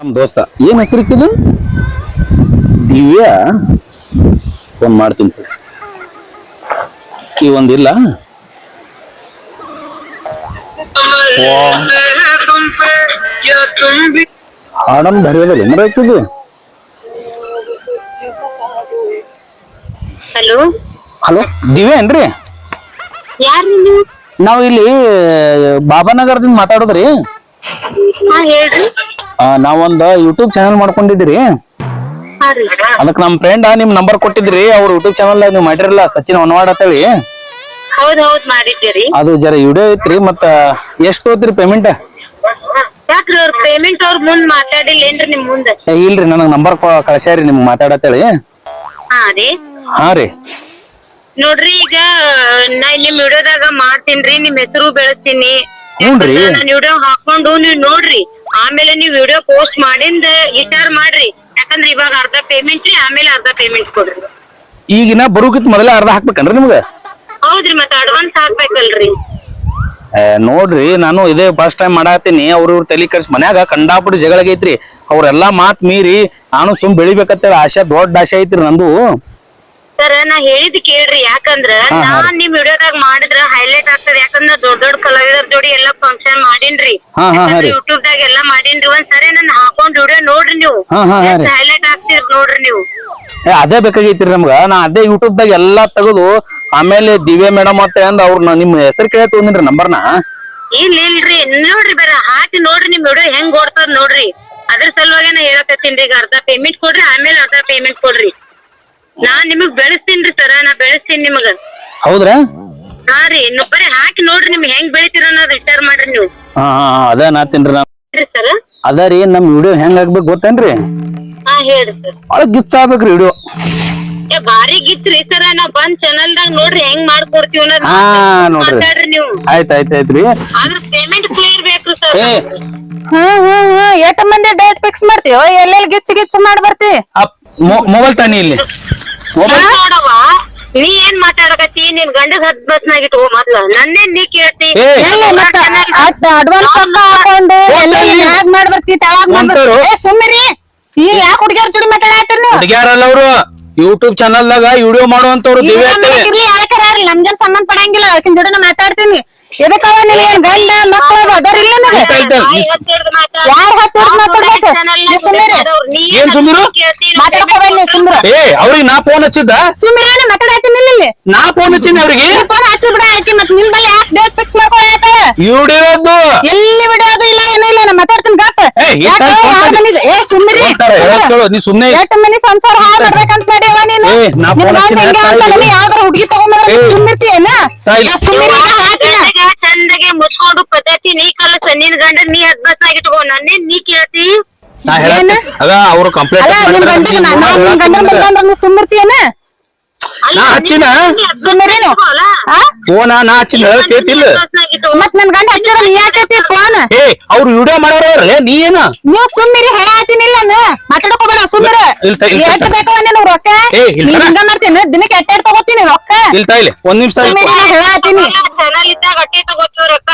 ನಮ್ಮ ದೋಸ್ತ. ಏನ್ ಇಟ್ಟಿದ್ದು? ದಿವ್ಯಾ. ಫೋನ್ ಮಾಡ್ತೀನಿ. ಈ ಒಂದಿಲ್ಲ ಹಾಡಮ್ ಬರೆಯೋದಿಲ್ಲ ಏನಾರ ಇಟ್ಟಿದ್ದು ಹಲೋ? ಹಲೋ ದಿವ್ಯಾ ಏನ್ರಿ? ನೀವು? ನಾವು ಇಲ್ಲಿ ಬಾಬಾನಗರದಿಂದ ಮಾತಾಡೋದ್ರಿ. ಹಾ ಹೇಳ್ರಿ. ನಾವೊಂದ್ ಯೂಟ್ಯೂಬ್ ಚಾನಲ್ ಮಾಡ್ಕೊಂಡಿದ್ದೀರಿ? ಅದಕ್ಕೆ ನಮ್ಮ ಫ್ರೆಂಡ್ ನಿಮ್ ನಂಬರ್ ಕೊಟ್ಟಿದ್ರಿ ಅವ್ರ ಯೂಟ್ಯೂಬ್ ಚಾನಲ್ ನೀವು ಮಾಡಿರಲ್ಲ ಸಚಿನ್ ಒನ್ವಾಡ್ ಅಂತೇಳಿ. ಹೌದ್ ಹೌದ್ ಮಾಡಿದ್ದೀರಿ. ಅದು ಜರ ವಿಡಿಯೋ ಐತ್ರಿ ಮತ್ತ ಎಷ್ಟ್ ತಗೋತೀರಿ ಪೇಮೆಂಟ್ ಯಾಕ್ರಿ ಅವ್ರ ಪೇಮೆಂಟ್ ಅವ್ರ ಮುಂದ್ ಮಾತಾಡಿಲ್ಲ ಏನ್ರಿ ನಿಮ್ ಮುಂದ? ಇಲ್ರಿ ನನಗ್ ನಂಬರ್ ಕಳ್ಸ್ಯಾರಿ ನಿಮ್ ಮಾತಾಡತ್ತೇಳಿ. ಹಾ ರೀ. ಹಾ ರೀ. ನೋಡ್ರಿ ಈಗ ನಾ ನಿಮ್ ವಿಡಿಯೋದಾಗ ಮಾಡ್ತೀನ್ರಿ ನಿಮ್ ಹೆಸರು ಬೆಳೆಸ್ತೀನಿ. ಹ್ಞೂನ್ರಿ. ನಾನು ವಿಡಿಯೋ ಹಾಕೊಂಡು ನೀವ್ ನೋಡ್ರಿ. ಆಮೇಲೆ ನೀವ್ ವಿಡಿಯೋ ಪೋಸ್ಟ್ ಮಾಡಿಂದ ವಿಚಾರ ಮಾಡ್ರಿ. ಯಾಕಂದ್ರೆ ಇವಾಗ ಅರ್ಧ ಪೇಮೆಂಟ್ ರೀ ಆಮೇಲೆ ಅರ್ಧ ಪೇಮೆಂಟ್ ಕೊಡ್ರಿ. ಈಗಿನ ಬರೋಕಿತ್ ಮೊದಲೇ ಅರ್ಧ ಹಾಕ್ಬೇಕನ್ರಿ ನಿಮ್ಗ? ಹೌದ್ರಿ ಮತ್ತ ಅಡ್ವಾನ್ಸ್ ಹಾಕ್ಬೇಕಲ್ರಿ. ಏ, ನೋಡ್ರಿ ನಾನು ಇದೇ ಫಸ್ಟ್ ಟೈಮ್ ಮಾಡಾತೀನಿ ಅವ್ರ ಇವ್ರ ತಲಿ ಕರ್ಸಿ ಮನ್ಯಾಗ ಕಂಡಾಪಟ್ಟು ಜಗಳ ಆಗೈತ್ರಿ ಅವ್ರೆಲ್ಲಾ ಮಾತ್ ಮೀರಿ ನಾನು ಸುಮ್ ಬೆಳಿಬೇಕಂತ ಆಶೆ ದೊಡ್ಡ ಆಶೆ ಐತ್ರಿ ನಂದು. ಸರ್ ನಾ ಹೇಳಿದ್ ಕೇಳ್ರಿ ಯಾಕಂದ್ರ ನಾ ಹಾ. ನಾನ್ ನಿಮ್ ವಿಡಿಯೋದಾಗ ಮಾಡಿದ್ರ ಹೈಲೈಟ್ ಆಗ್ತದ. ಯಾಕಂದ್ರ ದೊಡ್ಡ ದೊಡ್ಡ ಕಲಾವಿದರ ಜೋಡಿ ಎಲ್ಲಾ ಫಂಕ್ಷನ್ ಮಾಡಿನ್ರಿ. ಹಾ ಹಾ ಹಾ ರೀ. ಯೂಟ್ಯೂಬ್ ದಾಗ ಎಲ್ಲಾ ಮಾಡಿನ್ರಿ. ಒಂದ್ ಸರಿ ನನ್ ಹಾಕೊಂಡ್ ವಿಡಿಯೋ ನೋಡ್ರಿ ನೀವು. ಹಾ ಹಾ ಹಾ ರೀ. ಹೈಲೈಟ್ ಆಗ್ತಿರ್ ನೋಡ್ರಿ ನೀವು. ಏ, ಅದೇ ಬೇಕಾಗೈತ್ರಿ ನಮ್ಗ. ನಾ ಅದೇ ಯೂಟ್ಯೂಬ್ ದಾಗ ಎಲ್ಲಾ ತೆಗೆದು ಆಮೇಲೆ ದಿವ್ಯಾ ಮೇಡಮ್ ಅಂತ ಅಂದ್ ಅವ್ರ ನಿಮ್ ಹೆಸರು ಕೇಳಿ ತೊಗೊಂಡ್ರಿ ನಂಬರ್ನ ಇಲ್ಲ ಇಲ್ರಿ ನೋಡ್ರಿ ಬೇರೆ ಹಾಕಿ ನೋಡ್ರಿ ನಿಮ್ ವಿಡಿಯೋ ಹೆಂಗ್ ಓಡ್ತದ ನೋಡ್ರಿ. ಅದ್ರ ಸಲುವಾಗಿ ನಾ ಹೇಳಕತ್ತೀನಿ ಈಗ ಅರ್ಧ ಪೇಮೆಂಟ್ ಕೊಡ್ರಿ ಆಮೇಲೆ ಅರ್ಧ ಪೇಮೆಂಟ್ ಕೊಡ್ರಿ. ನಾನ್ ನಿಮಗ್ ಬೆಳೆಸ್ತೀನ್ರಿ ಸರ ನಾ ಬೆಳೆಸ್ತೀನಿ ನಿಮಗ. ಹೌದ್ರಾ? ಹಾ ರೀ ಬರೀ ಹಾಕಿ ನೋಡ್ರಿ ನಿಮ್ ಹೆಂಗ್ ಬೆಳಿತೀರ ಅನ್ನೋದು ವಿಚಾರ ಮಾಡ್ರಿ ನೀವು. ಹಾ ಹಾ ಹಾ, ಅದೇ ನಾತಿನ್ರಿ ನಾ. ಸರ್ ಅದ ರೀ ನಮ್ ವಿಡಿಯೋ ಹೆಂಗ್ ಆಗ್ಬೇಕು ಗೊತ್ತೇನ್ರಿ? ಹಾ ಹೇಳ್ರಿ ಸರ್ ಒಳ ಗಿಚ್ಚ ಆಗ್ಬೇಕ್ರಿ ವಿಡಿಯೋ ಏ ಬಾರಿ ಗಿತ್ರಿ ಸರ ನಾ ಬಂದ್ ಚಾನಲ್ ದಾಗ ನೋಡ್ರಿ ಹೆಂಗ್ ಮಾಡ್ಕೊಡ್ತೀವಿ ಅನ್ನೋದ್ ಹಾ ನೋಡ್ರಿ. ಮಾತಾಡ್ರಿ ನೀವು. ಆಯ್ತ್ ಆಯ್ತ್ ಆಯ್ತ್ರಿ ಆದ್ರ ಪೇಮೆಂಟ್ ಕ್ಲಿಯರ್ ಬೇಕು ಸರ್ ಏ. ಹ್ಮ್ ಹ್ಮ್ ಹ್ಮ್ ಎಷ್ಟ್ ಮಂದಿ ಡೇಟ್ ಫಿಕ್ಸ್ ಮಾಡ್ತೀವೋ ಎಲ್ಲೆಲ್ಲಿ ಗಿಚ್ಚ ಗಿಚ್ಚ ಮಾಡಿ ಬರ್ತಿ? ಮೊಬೈಲ್ ತಾನಿ ಇಲ್ಲಿ. ನೋಡವ್ವ ನೀ ಏನ್ ಮಾತಾಡಕತ್ತಿ? ನಿನ್ ಗಂಡಗ್ ಹತ್ ಬಸ್ ಇಟ್ಕೋ ಮೊದ್ಲು. ನನ್ನೇನ್ ನೀ ಕೇಳ್ತಿ? ಏ. ಅಡ್ವಾನ್ಸ್ ರೊಕ್ಕ ಹಾಕೊಂಡು ತೆಳಗ್. ಒಂಟರು. ಏ ಸುಮ್ಮಿರಿ ಈ ಯಾಕೆ ಹುಡುಗಿಯರ್ ಜೋಡಿ ಮಾತಾಡತ್ತೀರಿ ನೀವು ಹುಡುಗ್ಯಾರಲ್ಲ ಅವ್ರು? ಯೂಟ್ಯೂಬ್ ಚಾನಲ್ ದಾಗ ವಿಡಿಯೋ ಮಾಡುವಂತವ್ರು ದಿವ್ಯಾ ಇರ್ಲಿ ಯಾಕರ ನಮ್ಗೇನ್ ಸಂಬಂಧ ಪಡಂಗಿಲ್ಲ. ಆಕಿನ್ ಮಾತಾಡ್ತೀನಿ. ಎದಕ್ಕವ ನಿನಗೇನ್ ಗಂಡ ಮಕ್ಕಳು ಅದರಿಲ್ಲ ಇಲ್ಲ ಯಾರ ಹತ್ತಿರ ಮಾತಾಡ್ಬೇಕು? ನೀ ಸುಮ್ನಿರು. ಏನ್ ಸುಮ್ನಿರು? ಮಾತಾಡ್ಕೋಬೇಡ ನೀ ಸುಮ್ರ ಏ ಅವ್ರಿಗೆ ನಾ ಫೋನ್ ಹಚ್ಚಿದ್ದ? ಮಾತಾಡತ್ತೀನಿ ಇಲ್ಲಿ. ನಾ ಫೋನ್ ಹಚ್ಚಿನ ಅವ್ರಿಗೆ? ಫೋನ್ ಹಚ್ಚಿ ಬಿಡ ಆಕಿ ಮತ್ ನಿಮ್ ಬಲ್ಲಿ ಯಾಕೆ ಡೇಟ್ ಫಿಕ್ಸ್ ಮಾಡ್ಕೊಳಕ ವಿಡಿಯೋದ್ದು ಎಲ್ಲಿ ಬಿಡೋದು ಇಲ್ಲ ಏನೂ ಇಲ್ಲ ನಾ ಮಾತಾಡ್ತೀನಿ ಗಪ್ಪ ಏ, ಈ ಯಾಕೆ ತರ ಯಾರ್ ಮಾತಾಡಿ. ಮನೆಗೆ- ಏ ಹೇಳ್ತಾರೆ, ನೀ ಸುಮ್ನೆ ಎಷ್ಟು ಮನಿ ಸಂಸಾರ ಹಾಳು ಮಾಡ್ಬೇಕಂತ ಮಾಡ್ಯಾವ ನೀನು? ಏ, ನಾ ನಿಮ್ ಫೋನ್ ಗಂಡ ಹಚ್ಚಿನ ಹೆಂಗೆ ತಾಯಿ ಅಂತಾನೆ ಇದು. ಯಾವ್ದಾರ ಹುಡುಗಿ ಏ. ಸುಮ್ಮಿರ್ತೀಯೇನ ತಾಯಿ. ನಾ ಸುಮ್ಮಿರಿ ಈಗ ಹಾಕಿನ. ಗಂಡಗ ಚಂದಗೆ ಮುಚ್ಕೊಂಡು ಪದ್ಧತಿ ನೀ ಕಲಸ ನಿನ್ ಗಂಡ ನೀ ಹತ್ ಬಸ್ನಾಗ ಇಟ್ಕೋ ನನ್ನೇ ನೀ ಕೇಳ್ತಿ ನಾ ಹೇಳತ್ತೆ ಅದ ಅವ್ರು ಕಂಪ್ಲೇಂಟ್ ಅಲ್ಲ ನಿಮ್ ಗಂಡಗೆ ನಾ ನಾ ನಿಮ್ ಗಂಡನ ಬಂದ್ರೆ ನೀ ಸುಮ್ಮಿರ್ತೀಯೇನ ಅಲ್ಲ, ನಾ ಹಚ್ಚಿನ? ನೀನ್ ಹತ್ ಬಸ್ನಾಗ ಸುಮ್ಮಿರೇನು? ಇಟ್ಕೋ ಅಲ್ಲ? ಆ? ಫೋನ್ ನಾ ಹಚ್ಚಿನ ಹೇಳ ಕೇಳ್ತಿಲ್ಲ ಮತ್ ನನ್ ಗಂಡ ಹಚ್ಚಿರ ನೀ ಯಾಕೆ ಫೋನ್ ಏ ಅವ್ರು ವಿಡಿಯೋ ಮಾಡೋರೇ ನೀ ಏನ? ನೀವು ಸುಮ್ಮಿರಿ ಹೇಳಾತೀನಿಲ್ಲ ಮಾತಾಡಕೋಬೇಡ ಸುಮ್ಮಿರ ಎಷ್ಟು ನೀನು ರೊಕ್ಕ? ಏ, ಇಲ್ ನೀ ಹಿಂಗ ಮಾಡ್ತೀನಿ ದಿನಕ್ಕೆ ಎಟ್ಟಾಡ್ ತಗೋತೀನಿ ರೊಕ್ಕ? ಇಲ್ತಾ ಇಲ್ಲ ಒಂದ್ ನಿಮಿಷ ನಾ ಹೇಳಾತೀನಿ ಚಾನಲ್ ಇದ್ದಾಗ ಅಟ್ಟೆ ತಗೋತೀವಿ ರೊಕ್ಕ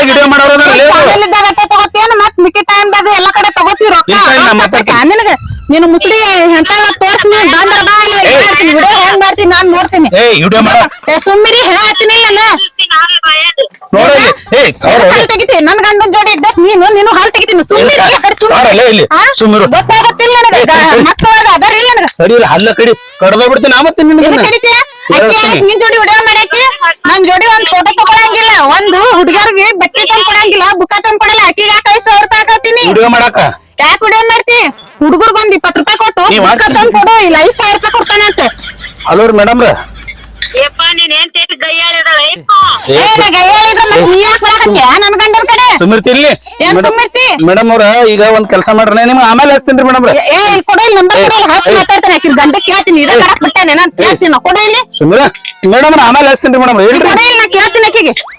ವಿಡಿಯೋ ಮಾಡೋರ ಚಾನಲ್ದಾಗ ಅಟ್ಟೆ ತಗೋತೀಯನ? ಮತ್ ಮಿಕ್ಕಿ ಟೈಮ್ದಾಗ ಎಲ್ಲಾ ಕಡೆ ತಗೋತೀವಿ ರೊಕ್ಕ. ಇಲ್ಲ, ಇಲ್ಲ, ಮಾತಾಡ್ತೀನಿ. ಬೇಕಾ? ನಿನಗ? ನೀನು ಮುಸ್ಲಿ ಬಂದ್ರ ಬಾ ಇಲ್ಲಿ ಮಾಡ್ತೀನಿ ವಿಡಿಯೋ ಹೆಂಗ್ ಮಾಡ್ತೀನಿ ನಾನ್ ನೋಡ್ತೀನಿ. ಏ ವಿಡಿಯೋ ಮಾಡ. ಏ ಸುಮ್ಮಿರಿ ಹೇಳಾತೀನಿ ಇಲ್ಲ ನೋಡ ಇಲ್ಲಿ ಏ ಅವ್ರು ಹಾಲ್ ತೆಗಿತಿ. ನನ್ ಗಂಡನ್ ಜೋಡಿ ಇದ್ದ. ನೀನು ನೀನು ಹಾಲ್ ತೆಗಿತೀನಿ. ಸುಮ್ಮನೆ ಬಾರಲ್ಲ ಇಲ್ಲಿ, ಸುಮ್ಮಿರು. ಗೊತ್ತಾಗತ್ತಿಲ್ಲ ನನಗೆ. ಮಕ್ಕಳಾಗ ಅದರ ಇಲ್ಲ ನನಗ? ಕಡಿಯಲ್ಲ ಹಲ್ಲ ಕಡಿ. ಕಡದ ಬಿಡ್ತೀನಿ ಮತ್ತೆ ನಿನಗೆ ಕಡಿತೀಯ? ಅಕ್ಕಿ ಹೇಳ್ತೀನಿ. ನಿನ್ ಜೋಡಿ ವಿಡಿಯೋ ಮಾಡಾಕಿ ನನ್ ಜೋಡಿ ಒಂದ್ ಫೋಟೋ ತಗೊಳಂಗಿಲ್ಲ. ಒಂದು ಹುಡುಗರಿಗೆ ಬಟ್ಟೆ ತಂದ್ ಕೊಡಂಗಿಲ್ಲ ಬುಕ್ಕ ತಂದ್ ಕೊಡಲ್ಲ. ಅಕ್ಕಿಗೆ ಯಾಕೆ ಐದ್ ಸಾವಿರ ರೂಪಾಯಿ ಹಾಕತ್ತೀನಿ? ವಿಡಿಯೋ ಮಾಡಾಕ ಯಾಕೆ ವಿಡಿಯೋ ಮಾಡ್ತಿ? ಹುಡುಗರ್ಗ ಒಂದ್ ಇಪ್ಪತ್ತು ರೂಪಾಯಿ ಕೊಟ್ಟು ನೀವ್ ಬುಕ್ಕ. ತಂದ್ ಕೊಡು ಇಲ್ಲ ಐದ್ ಸಾವಿರ ರೂಪಾಯಿ ಕೊಡ್ತಾನಂತೆ ಅಂತ. ಅಲ್ಲೋರ್ ಮೇಡಮ್ ರ. ಯಪ್ಪ ನೀನ್ ಏನ್ ತೇಟ್ ನಾ ಗೈ ಹೇಳಿದ್ರೆ ಸುಮ್ಮಿರ್ತಿ? ಮೇಡಮ್ ಅವ್ರ ಈಗ ಒಂದ್ ಕೆಲಸ ಮಾಡ್ರಿ ನಿಮ್ಗೆ ಆಮೇಲೆ ಹಚ್ತೀನಿ ಮೇಡಮ್ ಇಲ್ಲಿ ಇಲ್ಲಿ ಇಲ್ಲಿ ಇಲ್ಲಿ. ಸುಮಿರ ಮೇಡಮ್ ಆಮೇಲೆ ಹಚ್ತೀನಿ ಮೇಡಮ್ ಹೇಳ್ರಿ ಇಲ್ಲಿ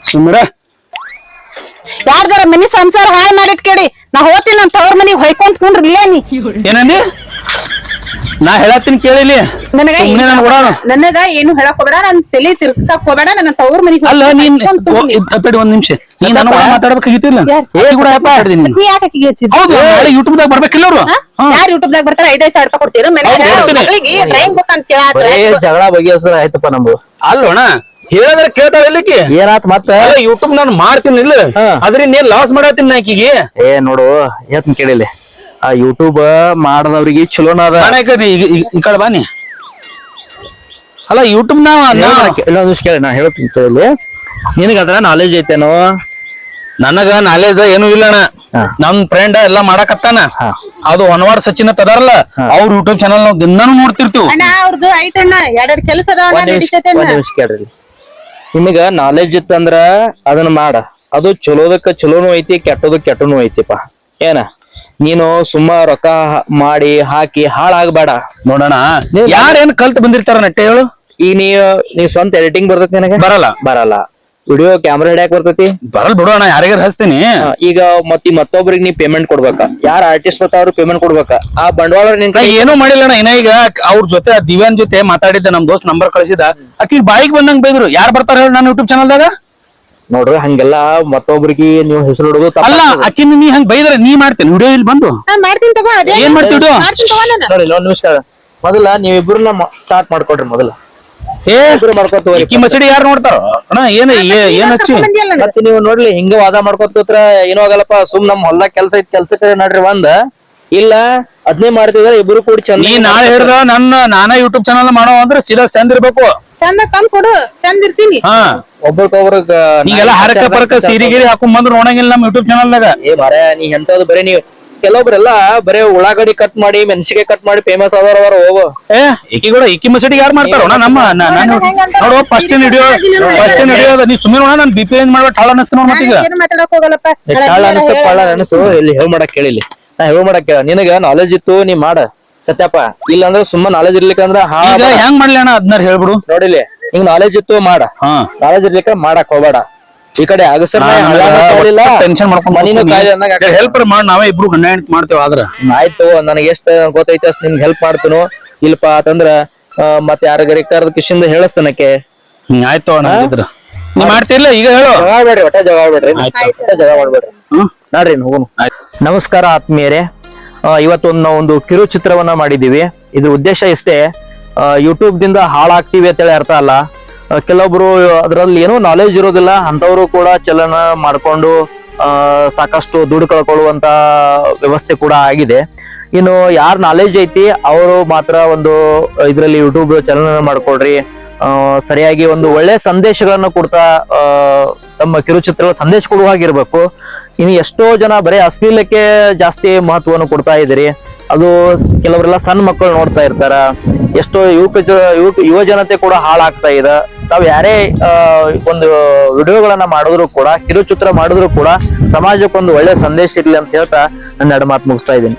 ಸುಮಿರ ಯಾರ್ದಾರ ಮನಿ ಸಂಸಾರ ಹಾಳು ಮಾಡಿಟ್ ಕೇಳಿ ನಾ ಹೋಗ್ತೀನಿ ನನ್ ತವ್ರ ಮನಿಗ್ ಹೊಯ್ಕೊಂತ ಕುಂಡ್ರಿ ಇಲ್ಲೇ ಏನಂದಿ? ನಾ ಹೇಳತ್ತೀನಿ ಕೇಳಿಲಿ ನನಗ ಸುಮ್ನೆ ನನ್ ಕೂಡ ನನಗ ಏನು ಹೇಳಕ್ ಹೋಗ್ಬೇಡ ನನ್ ತಲೆ ತಿರ್ಗ್ಸಕ್ ಹೋಗ್ಬೇಡ ನನ್ನ ತವ್ರ ಮನಿಗ್ ಅಲ್ಲ ನೀನ್ ತಡಿ ಒಂದ್ ನಿಮಿಷ. ನೀನ್ ನನ್ನ ಕೂಡ ಮಾತಾಡ್ಬೇಕಾಗಿತ್ತಿಲ್ಲ ಏ ಕೂಡ ಮಾತಾಡಿದೀನಿ ನೀ ಯಾಕೆ ಹೌದು ಯೂಟ್ಯೂಬ್ ದಾಗ ಬರ್ಬೇಕಿಲ್ಲ ಅವ್ರು ಯಾರ್ ಯೂಟ್ಯೂಬ್ ದಾಗ ಬರ್ತಾರ? ಐದೈದು ಸಾವಿರ ರೂಪಾಯಿ ಕೊಡ್ತೀರ? ಮನ್ಯಾಗ ಕೊಡ್ತೀನಿ. ಡ್ರಾಯಿಂಗ್ ಬುಕ್ ಅಂತ ಬರೇ ಜಗಳ ಬಗೆಹರಿಸ್ರ ಆಯ್ತಪ್ಪ ನಮ್ದು. ಅಲ್ಲೋಣ ಹೇಳಿದ್ರೆ ಕೇಳ್ತಾಳ ಇಲ್ಲಿಕಿ. ಏನಾತ್ ಮತ್ತ? ಯೂಟ್ಯೂಬ್ ನಾನು ಮಾಡ್ತೀನಿ ಇಲ್ಲ. ಹಾ. ಅದ್ರಿಂದ ಏನ್ ಲಾಸ್ ಮಾಡತ್ತೀನಿ ಆಕಿಗೆ. ಏ ನೋಡು ಹೇಳ್ತೀನಿ ಕೇಳಿಲ್ಲ ಆ ಯೂಟ್ಯೂಬ್ ಮಾಡದವ್ರಿಗೆ ಚಲೋನ ಅದ. ಅಣ್ಣ, ಈ ಕಡೆ ಈ- ಈ- ಈ ಕಡೆ ಬಾನಿ ಅಲ್ಲ ಯೂಟ್ಯೂಬ್ ನಾವ ಇಲ್ಲೊಂದ್ ಕೇಳಿ ನಾ ಹೇಳ್ತೀನಿ ಕೇಳಿ ನಿನಗ ಅದ್ರ ನಾಲೆಜ್ ಐತೇನೋ? ನನಗ ನಾಲೆಜ್ ಏನು ಇಲ್ಲ ಅಣ್ಣ. ಹಾ. ನಮ್ ಫ್ರೆಂಡ್ ಎಲ್ಲಾ ಮಾಡಕತ್ತಾನ. ಹಾ. ಅದು ಒನ್ವಾಡ್ ಸಚಿನ್ ಅಂತ ಅದಾರಲ್ಲ ಅವ್ರ ಯೂಟ್ಯೂಬ್ ಚಾನಲ್ ನಾವ್ ದಿನಾನು ನೋಡ್ತಿರ್ತೀವಿ. ಅಣ್ಣ ಅವ್ರದ್ದು ಐತಣ್ಣ ಎರಡೆರಡು ಕೆಲಸ ಅದಾವ ಒಂದ್ ನಿಮಿಷ ನಡೀತೈತೆ ಒಂದ್ ನಿಮಿಷ ಕೇಳ್ರಿ. ನಿಮಗ ನಾಲೆಜ್ ಇತ್ತಂದ್ರ ಅದನ್ನ ಮಾಡ. ಅದು ಚಲೋದಕ್ಕ ಚಲೋನು ಐತಿ ಕೆಟ್ಟದಕ್ಕ ಕೆಟ್ಟನು ಐತಿಪ್ಪ. ಏನ? ನೀನು ಸುಮ್ಮ ರೊಕ್ಕ ಮಾಡಿ ಹಾಕಿ ಹಾಳಾಗ್ಬೇಡ. ನೋಡೋಣ. ಯಾರೇನ್ ಕಲ್ತ್ ಬಂದಿರ್ತಾರ ನಟ್ಟೆ ಹೇಳು. ಈಗ ನೀ ನೀ ಸ್ವಂತ ಎಡಿಟಿಂಗ್ ಬರ್ತೈತಿ ನನಗೆ? ಬರಲ್ಲ. ಬರಲ್ಲ. ವಿಡಿಯೋ ಕ್ಯಾಮ್ರಾ ಹಿಡ್ಯಾಕ್ ಬರ್ತೈತಿ? ಬರಲ್ ಬಿಡೋಣ ಯಾರಿಗಾರ ಹಚ್ತೀನಿ. ಆ, ಈಗ ಮತ್ ಈ ಮತ್ತೊಬ್ರಿಗೆ ನೀ ಪೇಮೆಂಟ್ ಕೊಡ್ಬೇಕ. ಯಾರ ಆರ್ಟಿಸ್ಟ್ ಬರ್ತಾ ಅವ್ರಿಗೆ ಪೇಮೆಂಟ್ ಕೊಡ್ಬೇಕ. ಆ ಬಂಡವಾಳ ನಿನ್ ನಾ ಕೈ ಏನೂ ಮಾಡಿಲ್ಲ ಅಣ್ಣ ಇನ್ನ ಈಗ ಅವ್ರ ಜೊತೆ ದಿವ್ಯಾನ್ ಜೊತೆ ಮಾತಾಡಿದ್ದೆ ನಮ್ ದೋಸ್ತ್ ನಂಬರ್ ಕಳಿಸಿದ ಅಕ್ಕಿ ಬಾಯಿಗೆ ಬಂದಂಗ್ ಬೈದ್ರು. ಯಾರ್ ಬರ್ತಾರ ಹೇಳಿ ನನ್ನ ಯೂಟ್ಯೂಬ್ ಚಾನಲ್ದಾಗ ನೋಡ್ರಿ ಹಂಗೆಲ್ಲ ಮತ್ತೊಬ್ರಿಗೆ ನೀವು ಹೆಸರು ಹಿಡಿದು ಅಲ್ಲ ಅಕ್ಕಿನ ನೀ ಹಂಗ ಬೈದ್ರೆ ನೀ ಮಾಡ್ತೀನಿ ವಿಡಿಯೋ ಇಲ್ಲಿ ಬಂದು. ನಾ ಮಾಡ್ತೀನಿ ತಗೋ ಅದೇ ಏನ್ ಮಾಡ್ತೀವಿ ಬಿಡು? ಮಾಡ್ತೀನಿ ತಗೋ ನಾನು. ನೋಡಿ ಒಂದ್ ನಿಮಿಷ ಮೊದಲ ನೀವಿಬ್ರನ್ನ ಸ್ಟಾರ್ಟ್ ಮಾಡ್ಕೊಡ್ರಿ ಮೊದಲ. ಏ ಇಬ್ರು ಮಾಡ್ಕೊತ ಹೋಗ್ರಿ. ಅಕ್ಕಿ ಮಸಡಿ ಯಾರು ನೋಡ್ತಾರ? ಅಣ್ಣ ಏನ್ ಏ- ಏನ್ ಹಚ್ಚಿ? ಬಂದಿಯಲ್ಲ ನನಗೆ. ಮತ್ತೆ ನೀವು ನೋಡ್ಲಿ ಹಿಂಗ ವಾದ ಮಾಡ್ಕೊತ್ರ ಏನೋ ಏನೂ ಆಗಲ್ಲಪ್ಪ ಸುಮ್ ನಮ್ ಹೊಲ ಕೆಲ್ಸ ಐತ್ ಕೆಲ್ಸಕ್ಕೆ ನೋಡ್ರಿ ಒಂದ್ ಇಲ್ಲ ಅದ್ನೇ ಮಾಡ್ತಿದ್ರೆ ಇಬ್ರು ಕೂಡ ಚಂದ ನೀ ನಾಳೆ ಹಿಡ್ದ ನನ್ನ ನಾನ ಯೂಟ್ಯೂಬ್ ಚಾನಲ್ ಮಾಡೋ ಅಂದ್ರೆ ಸೀದಾ ಚಂದ ಇರ್ಬೇಕು. ಚಂದ ತಂದ್ ಕೊಡು ಚಂದ ಇರ್ತೀನಿ. ಹಾ. ಒಬ್ರಿಗೊಬ್ರ ಈಗೆಲ್ಲ ಹರಕ ಪರಕ ಸೀರೆ ಗೀರಿ ಹಾಕೊಂಡ್ ಬಂದ್ರು ನೋಡಂಗಿಲ್ಲ ನಮ್ ಯೂಟ್ಯೂಬ್ ಚಾನಲ್ದಾಗ ಏ ಮರ ನೀ ಎಂತದು ಬರೇ ನೀವು? ಕೆಲವೊಬ್ರೆಲ್ಲ ಬರೇ ಉಳ್ಳಾಗಡ್ಡಿ ಕಟ್ ಮಾಡಿ ಮೆಣಸಿಗೆ ಕಟ್ ಮಾಡಿ ಫೇಮಸ್ ಆದವ್ರ ಅದಾರ ಹೋಗು. ಏ ಇಕ್ಕಿ ಕೂಡ ಇಕ್ಕಿ ಮಸಡಿ ಯಾರು ಮಾಡ್ತಾರ? ಅಣ್ಣ ನಮ್ಮ ನ- ನಾನು ನೋಡು ಫಸ್ಟ್ ಹಿಡಿಯೋ ಫಸ್ಟ್ ಹಿಡಿಯೋ ನೀ ಸುಮ್ಮನೆ ನೋಡ ನಾನು ಬಿ ಪಿ ಏನ್ ಮಾಡ್ಬೇಕು ಹಾಳ ಅನಿಸ್ತು ನೋಡ್ ಮತ್ತೀಗ. ಏನು ಮಾತಾಡಕ್ ಹೋಗಲ್ಲಪ್ಪ? ಏ, ಕಾಳ ಅನಸು ಪಳ್ಳ ಅನಸು ಇಲ್ಲಿ ಹೇಳ್ ಮಾಡಕ್ ಕೇಳಿಲಿ ನಾ ಹೇಳ್ ಮಾಡಕ್ ಕೇಳ. ನಿನಗ ನಾಲೆಜ್ ಇತ್ತು ನೀ ಮಾಡ. ಸತ್ಯಪ್ಪ ಇಲ್ಲಾಂದ್ರೆ ಸುಮ್ಮನೆ ಸುಮ್ಮ ನಾಲೆಜ್ ಇರ್ಲಿಕ್ಕಂದ್ರ ಹಾ ಈಗ ಹೆಂಗ್ ಮಾಡ್ಲಿ ಅಣ್ಣ? ಅದ್ನಾರ ಹೇಳ್ಬಿಡು ನೋಡಿಲಿ ಹಿಂಗ್ ನಾಲೆಜ್ ಇತ್ತು ಮಾಡ. ಹಾ. ನಾಲೆಜ್ ಇರ್ಲಿಕ್ಕ ಮಾಡಕ್ ಹೋಗ್ಬೇಡ. ಈ ಕಡೆ ಅಗಸರ್ ಟೆನ್ಷನ್ ಮಾಡ್ಕೊಂಡು ಹೆಲ್ಪ್ ಮಾಡಿ ನಾವೇ ಇಬ್ರು ಗಂಡ ಹೆಂಡತಿ ಮಾಡ್ತೇವ ಆದ್ರ. ಆಯ್ತು ನನಗೆ ಎಷ್ಟ್ ಗೊತ್ತೈತಿ ಅಷ್ಟ್ ನಿಮ್ಗೆ ಹೆಲ್ಪ್ ಮಾಡ್ತೀನೋ. ಇಲ್ಪ ಅಂತಂದ್ರ ಮತ್ತೆ ಯಾರಿಗಾರ ಕರ್ದ ಕಿಶಿಂದ ಹೇಳಸ್ತನಕ್ಕೆ? ಆಯ್ತು ಅಣ್ಣ ನೀ ಮಾಡ್ತಿಲ್ಲ ಈಗ ಹೇಳು. ಜಗಳ ಆಡ್ಬೇಡ್ರಿ ಒಟ್ಟ ಜಗಳ ಬೇಡ್ರಿ. ಜಗಳ ಮಾಡ್ಬೇಡ್ರಿ ನೋಡ್ರಿ ಹೋಗೋಣ. ನಮಸ್ಕಾರ ಆತ್ಮೀಯರೇ. ಇವತ್ತೊಂದು ನಾವು ಒಂದು ಕಿರು ಚಿತ್ರವನ್ನ ಮಾಡಿದೀವಿ ಇದ್ರ ಉದ್ದೇಶ ಇಷ್ಟೇ ಯೂಟ್ಯೂಬ್ ದಿಂದ ಹಾಳಾಗ್ತೀವಿ ಅಂತೇಳಿ ಅರ್ಥ ಅಲ್ಲ. ಕೆಲವೊಬ್ರು ಅದರಲ್ಲಿ ಏನೋ ನಾಲೆಜ್ ಇರೋದಿಲ್ಲ ಅಂತವರು ಕೂಡ ಚಲನ ಮಾಡ್ಕೊಂಡು ಸಾಕಷ್ಟು ದುಡ್ಡು ಕಳ್ಕೊಳ್ಳುವಂತ ವ್ಯವಸ್ಥೆ ಕೂಡ ಆಗಿದೆ. ಇನ್ನು ಯಾರು ನಾಲೆಜ್ ಐತಿ, ಅವರು ಮಾತ್ರ ಒಂದು ಇದರಲ್ಲಿ ಯೂಟ್ಯೂಬ್ ಚಲನ ಮಾಡ್ಕೊಳ್ರಿ. ಸರಿಯಾಗಿ ಒಂದು ಒಳ್ಳೆ ಸಂದೇಶಗಳನ್ನು ಕೊಡ್ತಾ ತಮ್ಮ ಕಿರುಚಿತ್ರ ಸಂದೇಶ ಕೊಡುವ ಹಾಗಿರ್ಬೇಕು. ಇನ್ನು ಎಷ್ಟೋ ಜನ ಬರೀ ಅಶ್ಲೀಲಕ್ಕೆ ಜಾಸ್ತಿ ಮಹತ್ವವನ್ನು ಕೊಡ್ತಾ ಇದ್ದೀರಿ. ಅದು ಕೆಲವರೆಲ್ಲ ಸಣ್ಣ ಮಕ್ಕಳು ನೋಡ್ತಾ ಇರ್ತಾರ. ಎಷ್ಟೋ ಯುವಕ ಯುವ ಯುವ ಜನತೆ ಕೂಡ ಹಾಳಾಗ್ತಾ ಇದೆ. ತಾವು ಯಾರೇ ಒಂದು ವಿಡಿಯೋಗಳನ್ನ ಮಾಡಿದ್ರು ಕೂಡ, ಕಿರುಚಿತ್ರ ಮಾಡಿದ್ರು ಕೂಡ, ಸಮಾಜಕ್ಕೊಂದು ಒಳ್ಳೆ ಸಂದೇಶ ಇರಲಿ ಅಂತ ಹೇಳ್ತಾ ನನ್ನ ಮಾತು ಮುಗಿಸ್ತಾ ಇದ್ದೀನಿ.